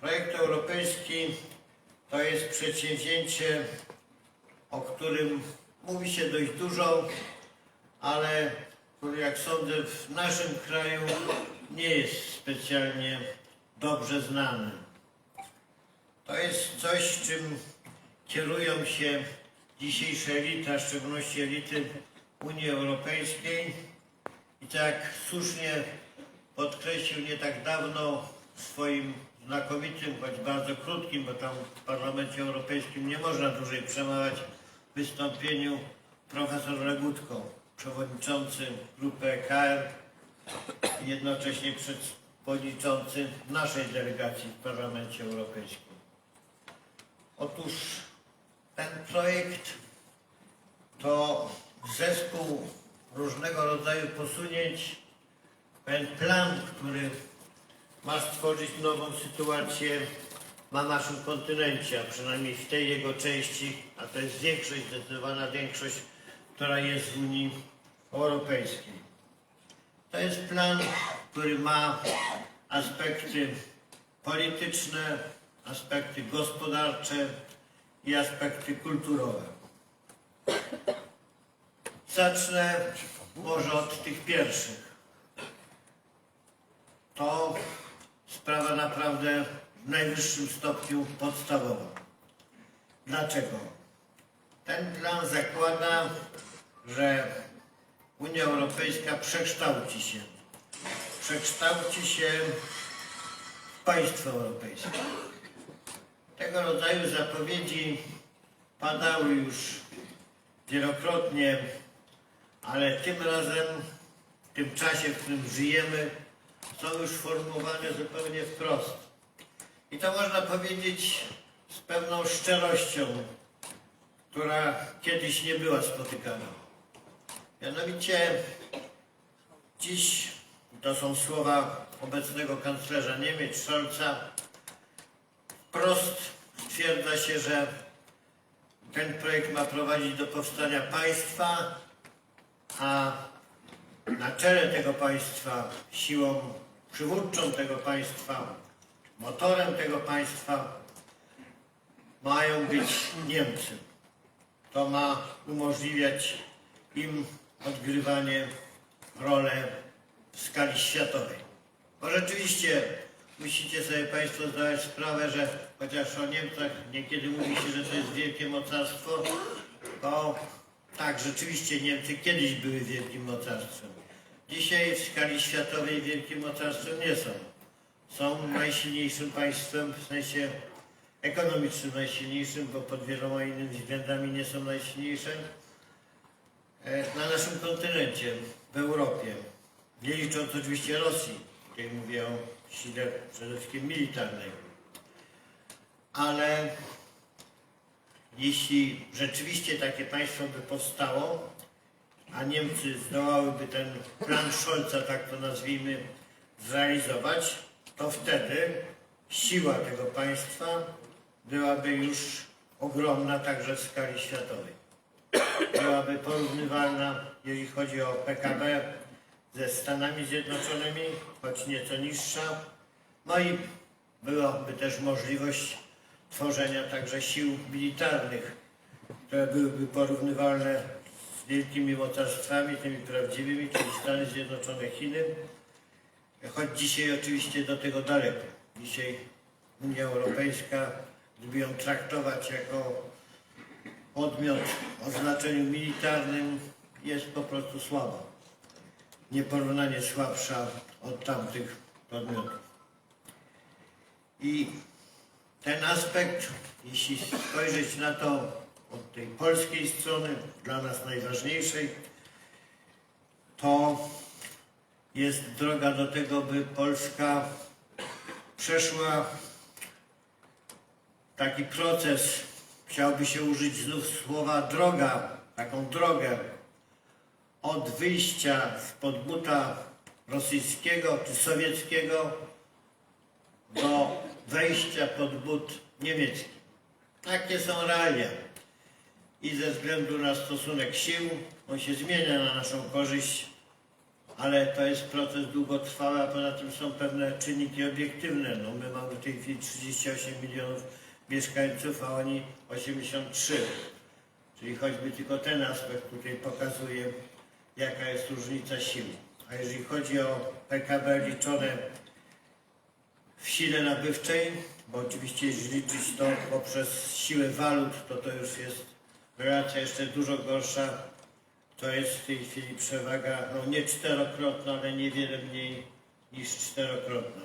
Projekt europejski to jest przedsięwzięcie, o którym mówi się dość dużo, ale który jak sądzę w naszym kraju nie jest specjalnie dobrze znany. To jest coś, czym kierują się dzisiejsze elity, a w szczególności elity Unii Europejskiej. I tak słusznie podkreślił nie tak dawno w swoim znakomitym, choć bardzo krótkim, bo tam w Parlamencie Europejskim nie można dłużej przemawiać, wystąpieniu profesor Legutko, przewodniczący grupy EKR jednocześnie przewodniczący naszej delegacji w Parlamencie Europejskim. Otóż ten projekt to zespół różnego rodzaju posunięć, pewien plan, który ma stworzyć nową sytuację na naszym kontynencie, a przynajmniej w tej jego części, a to jest większość, zdecydowana większość, która jest w Unii Europejskiej. To jest plan, który ma aspekty polityczne, aspekty gospodarcze i aspekty kulturowe. Zacznę może od tych pierwszych. To sprawa naprawdę w najwyższym stopniu podstawowa. Dlaczego? Ten plan zakłada, że Unia Europejska przekształci się. Przekształci się w państwo europejskie. Tego rodzaju zapowiedzi padały już wielokrotnie, ale tym razem, w tym czasie, w którym żyjemy, są już formułowane zupełnie wprost. I to można powiedzieć z pewną szczerością, która kiedyś nie była spotykana. Mianowicie dziś, to są słowa obecnego kanclerza Niemiec, Scholza, wprost stwierdza się, że ten projekt ma prowadzić do powstania państwa, a na czele tego państwa, siłą przywódczą tego państwa, motorem tego państwa mają być Niemcy. To ma umożliwiać im odgrywanie rolę w skali światowej. Bo rzeczywiście musicie sobie Państwo zdawać sprawę, że chociaż o Niemcach niekiedy mówi się, że to jest wielkie mocarstwo, to tak, rzeczywiście Niemcy kiedyś były wielkim mocarstwem. Dzisiaj w skali światowej wielkim mocarstwem nie są. Są najsilniejszym państwem w sensie ekonomicznym najsilniejszym, bo pod wieloma innymi względami nie są najsilniejsze e, na naszym kontynencie, w Europie. Nie licząc oczywiście Rosji, tutaj mówię o sile przede wszystkim militarnej. Ale jeśli rzeczywiście takie państwo by powstało, a Niemcy zdołałyby ten plan Scholza, tak to nazwijmy, zrealizować, to wtedy siła tego państwa byłaby już ogromna także w skali światowej. Byłaby porównywalna, jeżeli chodzi o PKB, ze Stanami Zjednoczonymi, choć nieco niższa. No i byłaby też możliwość tworzenia także sił militarnych, które byłyby porównywalne wielkimi mocarstwami, tymi prawdziwymi, czyli Stany Zjednoczone, Chiny. Choć dzisiaj oczywiście do tego daleko. Dzisiaj Unia Europejska, gdyby ją traktować jako podmiot o znaczeniu militarnym, jest po prostu słaba. Nieporównanie słabsza od tamtych podmiotów. I ten aspekt, jeśli spojrzeć na to od tej polskiej strony, dla nas najważniejszej, to jest droga do tego, by Polska przeszła taki proces, chciałby się użyć znów słowa droga, taką drogę od wyjścia spod buta rosyjskiego czy sowieckiego do wejścia pod but niemiecki. Takie są realia. I ze względu na stosunek sił, on się zmienia na naszą korzyść, ale to jest proces długotrwały, a poza tym są pewne czynniki obiektywne. No, my mamy w tej chwili 38 milionów mieszkańców, a oni 83. Czyli choćby tylko ten aspekt tutaj pokazuje, jaka jest różnica sił. A jeżeli chodzi o PKB liczone w sile nabywczej, bo oczywiście jeśli liczyć to poprzez siłę walut, to to już jest relacja jeszcze dużo gorsza. To jest w tej chwili przewaga, no nie czterokrotna, ale niewiele mniej niż czterokrotna.